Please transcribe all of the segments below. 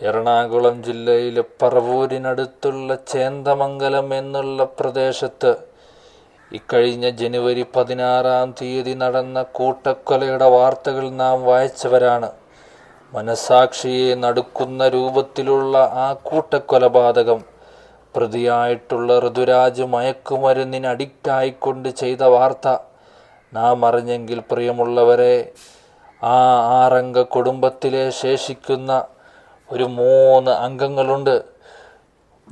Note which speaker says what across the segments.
Speaker 1: എറണാകുളം ജില്ലയിലെ പറവൂരിനടുത്തുള്ള ചേന്ദമംഗലം എന്നുള്ള പ്രദേശത്ത് ഇക്കഴിഞ്ഞ ജനുവരി പതിനാറാം തീയതി നടന്ന കൂട്ടക്കൊലയുടെ വാർത്തകൾ നാം വായിച്ചവരാണ്. മനസാക്ഷിയെ നടുക്കുന്ന രൂപത്തിലുള്ള ആ കൂട്ടക്കൊലപാതകം പ്രതിയായിട്ടുള്ള ഋതുരാജ് മയക്കുമരുന്നിന് അഡിക്റ്റായിക്കൊണ്ട് ചെയ്ത വാർത്ത നാം അറിഞ്ഞെങ്കിൽ പ്രിയമുള്ളവരെ ആ ആറംഗ കുടുംബത്തിലെ ശേഷിക്കുന്ന ഒരു മൂന്ന് അംഗങ്ങളുണ്ട്.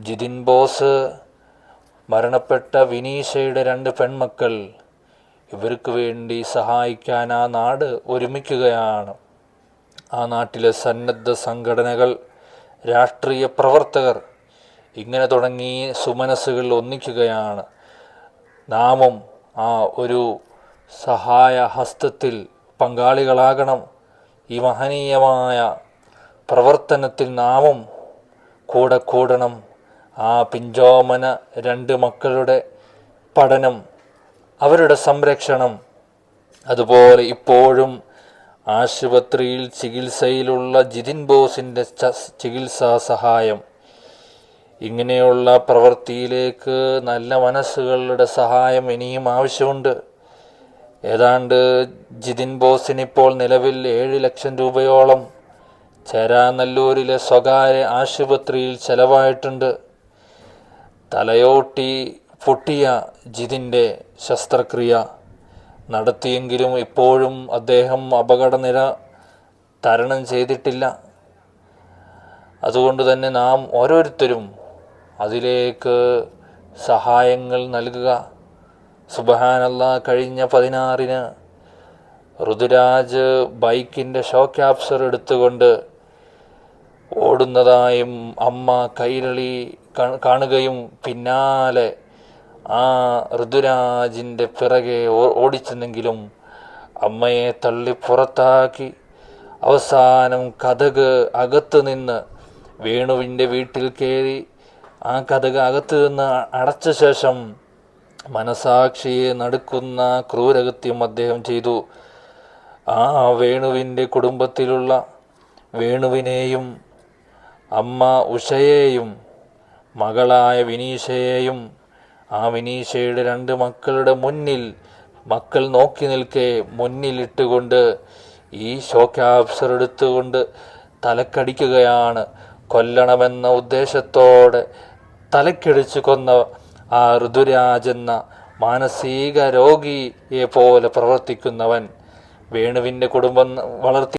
Speaker 1: ജിതിൻ ബോസ് മരണപ്പെട്ട വിനീഷയുടെ രണ്ട് പെൺമക്കൾ. ഇവർക്ക് വേണ്ടി സഹായിക്കാൻ ആ നാട് ഒരുമിക്കുകയാണ്. ആ നാട്ടിലെ സന്നദ്ധ സംഘടനകൾ രാഷ്ട്രീയ പ്രവർത്തകർ ഇങ്ങനെ തുടങ്ങി സുമനസ്സുകൾ ഒന്നിക്കുകയാണ്. നാമും ആ ഒരു സഹായ ഹസ്തത്തിൽ പങ്കാളികളാകണം. ഈ മഹനീയമായ പ്രവർത്തനത്തിൽ നാമും കൂടെ കൂടണം. ആ പിഞ്ചോമന രണ്ട് മക്കളുടെ പഠനം അവരുടെ സംരക്ഷണം. അതുപോലെ ഇപ്പോഴും ആശുപത്രിയിൽ ചികിത്സയിലുള്ള ജിതിൻ ബോസിന്റെ ചികിത്സാ സഹായം. ഇങ്ങനെയുള്ള പ്രവൃത്തിയിലേക്ക് നല്ല മനസ്സുകളുടെ സഹായം ഇനിയും ആവശ്യമുണ്ട്. ഏതാണ്ട് ജിതിൻ ബോസിന് ഇപ്പോൾ നിലവിൽ ഏഴ് ലക്ഷം രൂപയോളം ചേരാനല്ലൂരിലെ സ്വകാര്യ ആശുപത്രിയിൽ ചെലവായിട്ടുണ്ട്. തലയോട്ടി പൊട്ടിയ ജിതിന്റെ ശസ്ത്രക്രിയ നടത്തിയെങ്കിലും ഇപ്പോഴും അദ്ദേഹം അപകടനിര തരണം ചെയ്തിട്ടില്ല. അതുകൊണ്ട് തന്നെ നാം ഓരോരുത്തരും അതിലേക്ക് സഹായങ്ങൾ നൽകുക. സുബഹാനല്ല കഴിഞ്ഞ പതിനാറിന് ഋതുരാജ് ബൈക്കിന്റെ ഷോ ക്യാപ്സർ എടുത്തുകൊണ്ട് ഓടുന്നതായും അമ്മ കൈരളി കാണുകയും പിന്നാലെ ആ ഋതുരാജിന്റെ പിറകെ ഓടിച്ചെന്നെങ്കിലും അമ്മയെ തള്ളി പുറത്താക്കി. അവസാനം കഥക് അകത്ത് നിന്ന് വേണുവിന്റെ വീട്ടിൽ കയറി ആ കഥക് അകത്ത് നിന്ന് അടച്ച ശേഷം മനസാക്ഷിയെ നടുക്കുന്ന ക്രൂരകൃത്യം അദ്ദേഹം ചെയ്തു. ആ വേണുവിന്റെ കുടുംബത്തിലുള്ള വേണുവിനെയും അമ്മ ഉഷയെയും മകളായ വിനീഷയെയും ആ വിനീഷയുടെ രണ്ട് മക്കളുടെ മുന്നിൽ മക്കൾ നോക്കി നിൽക്കെ മുന്നിലിട്ടുകൊണ്ട് ഈ ഷോക്കാബ്സർ എടുത്തുകൊണ്ട് തലക്കടിക്കുകയാണ്. കൊല്ലണമെന്ന ഉദ്ദേശത്തോടെ തലക്കടിച്ചു കൊന്ന ആ ഋതുരാജെന്ന മാനസിക രോഗിയെ പോലെ പ്രവർത്തിക്കുന്നവൻ വേണുവിന്റെ കുടുംബം വളർത്തി